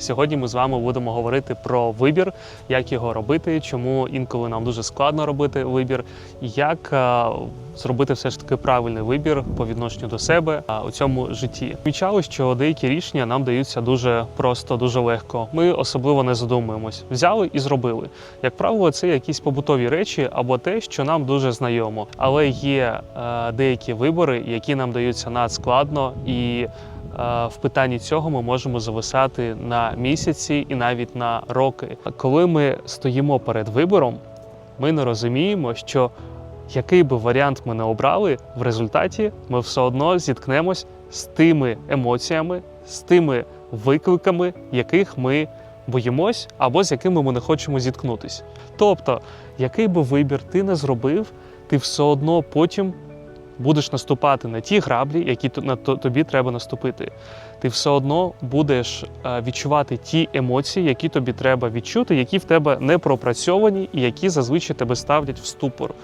Сьогодні ми з вами будемо говорити про вибір, як його робити, чому інколи нам дуже складно робити вибір, як е, зробити все ж таки правильний вибір по відношенню до себе е, у цьому житті. Помічали, що деякі рішення нам даються дуже просто, дуже легко. Ми особливо не задумуємось. Взяли і зробили. Як правило, це якісь побутові речі або те, що нам дуже знайомо. Але є е, деякі вибори, які нам даються надскладно, і в питанні цього ми можемо зависати на місяці і навіть на роки. Коли ми стоїмо перед вибором, ми не розуміємо, що який би варіант ми не обрали, в результаті ми все одно зіткнемось з тими емоціями, з тими викликами, яких ми боїмось або з якими ми не хочемо зіткнутися. Тобто, який би вибір ти не зробив, ти все одно потім будеш наступати на ті граблі, які на тобі треба наступити. Ти все одно будеш е, відчувати ті емоції, які тобі треба відчути, які в тебе не пропрацьовані і які зазвичай тебе ставлять в ступор.